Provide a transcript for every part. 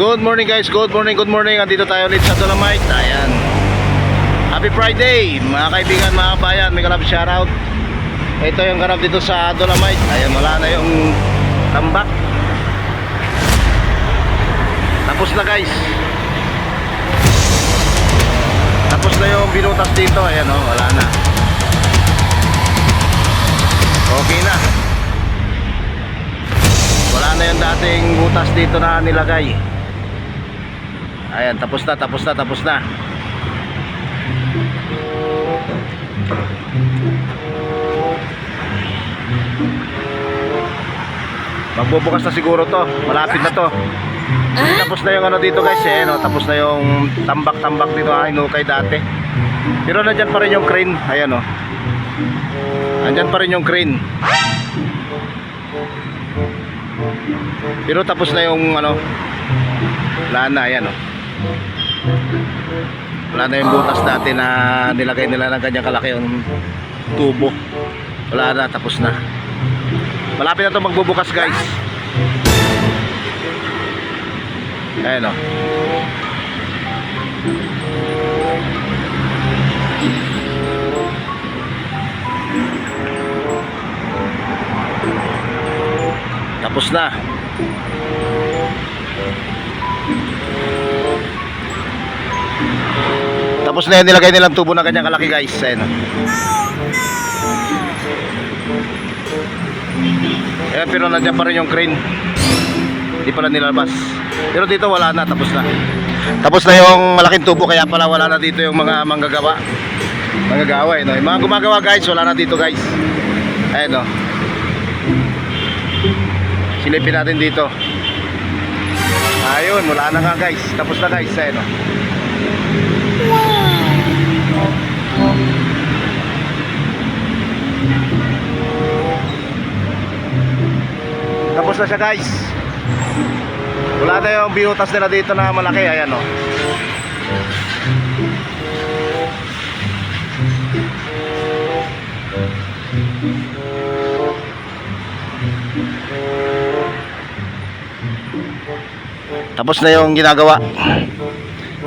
Good morning guys, good morning, good morning. Andito tayo ulit sa Dolomite. Ayan. Happy Friday, mga kaibigan, mga kabayan. May kalab shoutout. Ito yung ganap dito sa Dolomite. Ayan, wala na yung tambak. Tapos na guys. Tapos na yung binutas dito. Ayan oh, wala na. Okay na. Wala na yung dating butas dito na nilagay. Ayan, tapos na, tapos na, tapos na. Magbubukas na siguro to. Malapit na to. Tapos na yung ano dito guys eh, no? tapos na yung tambak-tambak dito ay nukay dati. Pero nandyan pa rin yung crane, ayan oh. Nandyan pa rin yung crane. Pero tapos na yung ano, wala na, ayan oh. Wala na yung butas dati na nilagay nila ng ganyang kalaki yung tubo. Wala na, tapos na. Malapit na to magbubukas guys. Ayan o. Tapos na. Tapos na yan nilagay nilang tubo ng kanyang kalaki guys. Ayan. Ayan pero nandiyan pa rin yung crane. Hindi pala nilabas. Pero dito wala na, tapos na. Tapos na yung malaking tubo kaya pala wala na dito yung mga manggagawa. Manggagawa eh, no? Yung mga gumagawa guys, wala na dito guys. Ayan no. Silipin natin dito. Ayun, wala na nga guys. Tapos na guys, ayan no. Na siya guys. Wala na yung binutas nila dito na malaki. Ayan o. Tapos na yung ginagawa.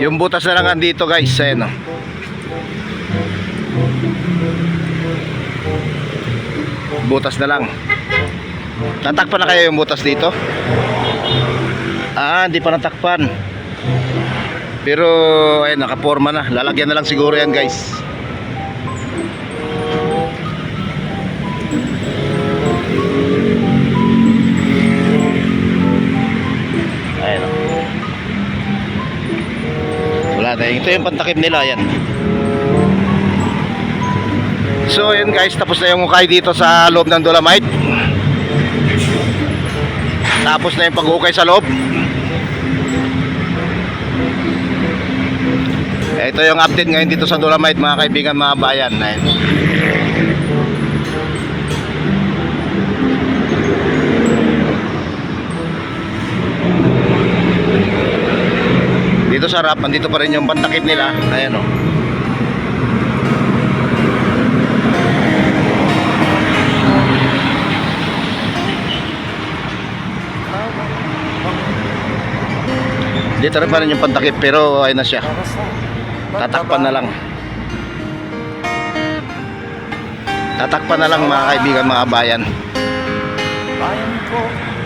Yung butas na lang andito guys. Ayan o. Butas na lang. Natakpan na kaya yung butas dito? Ah, hindi pa natakpan. Pero ayun, nakaporma na. Lalagyan na lang siguro yan, guys. Ayun. Wala na. Ito yung pantakip nila, yan. So, yun guys, tapos na yung ukay dito sa loob ng Dolomite. Tapos na yung pag-ukay sa loob. Ito yung update ngayon dito sa Dolomite mga kaibigan, mga bayan. Ayun. Dito sa rap, andito pa rin yung pantakip nila. Ayan o. Dito rin pa yung pantakip pero ayun na siya. Tatakpan na lang. Tatakpan na lang mga kaibigan, mga bayan.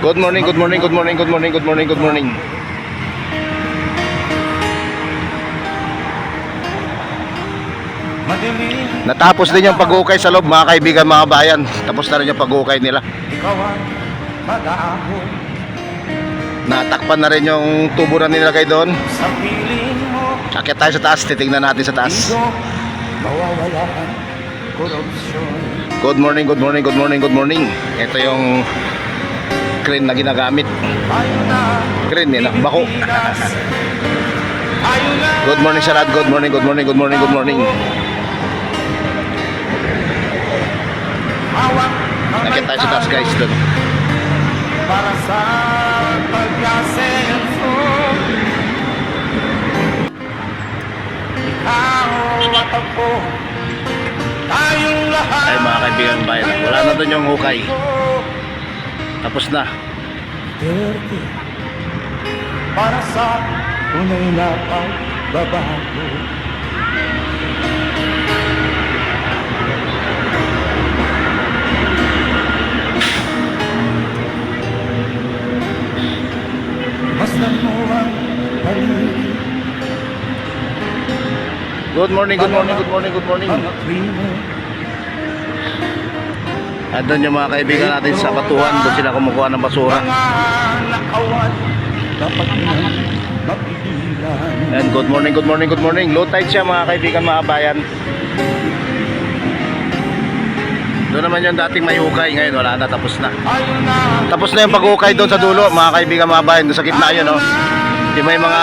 Good morning, good morning, good morning, good morning, good morning, good morning. Natapos din yung pag-ukay sa loob mga kaibigan, mga bayan. Tapos na rin yung pag-ukay nila. ikaw ang mag-aahon Natakpan na rin yung tubo na nilagay doon. Akit tayo sa taas, titingnan natin sa taas. Good morning, good morning, good morning, good morning. Ito yung crane na ginagamit. Crane nila, bako. Good morning lahat. Good morning, good morning, good morning, good morning. Akit tayo sa taas guys doon. Para sa Ikaw at ako, tayong lahat. Ay mga kaibigan bayan, wala na doon yung hukay. Tapos na. Dirty. para sa tunay na pagbabago. Good morning, good morning, good morning, good morning. krimen, Andun yung mga kaibigan natin sa Batuhan, doon sila kumukuha ng basura. And good morning, good morning, good morning. Low tide siya mga kaibigan, mga bayan. Doon naman yung dating may hukay, ngayon wala na, tapos na, Tapos na yung paghukay doon sa dulo, mga kaibigan, mga bayan, doon sa gitna yun, no? Yung may mga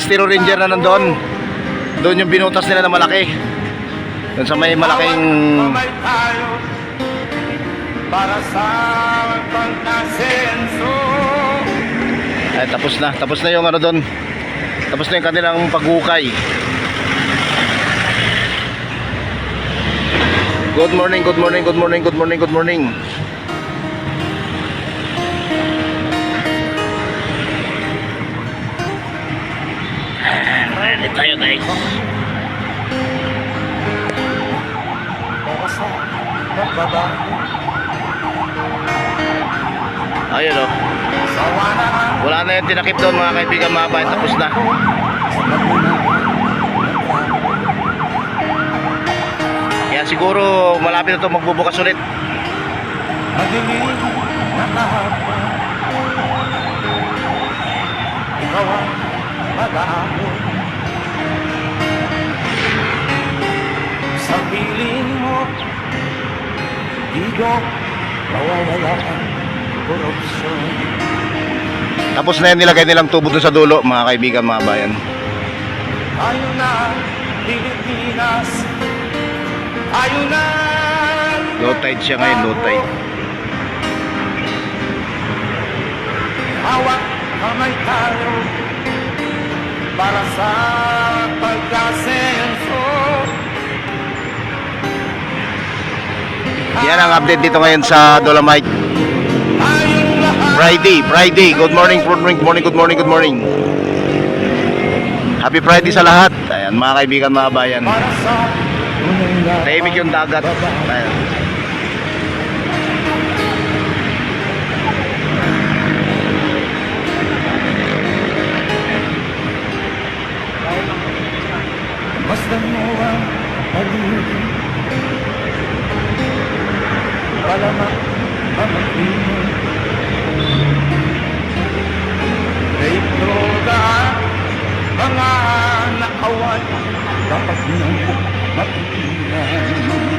Stero Ranger na nandoon. Doon yung binutas nila na malaki. Doon sa may malaking... Para sa pagkasenso. Ay, tapos na. Tapos na yung ano doon. Tapos na yung kanilang paghukay. Good morning, good morning, good morning, good morning, good morning. Tayo guys. Para sa pagbabago. Ayun oh. Na ang Wala na yung tinakip doon mga kaibigan mga bayan. Tapos na. Kaya siguro malapit na ito magbubukas ulit. madilim na kahapon. Di ko mawawala ang korupsyon. Tapos na yung nilagay nilang tubo doon sa dulo mga kaibigan mga bayan. Tayo na, Pilipinas. Tayo na. Low tide siya ngayon, low tide. Hawak kamay tayo para sa Yan ang update dito ngayon sa Dolomite. Friday, Friday. Good morning, good morning, good morning, good morning, good morning. Happy Friday sa lahat. Ayan, mga kaibigan, mga bayan. Tahimik yung dagat. Ayan. Dapat nang mapigilan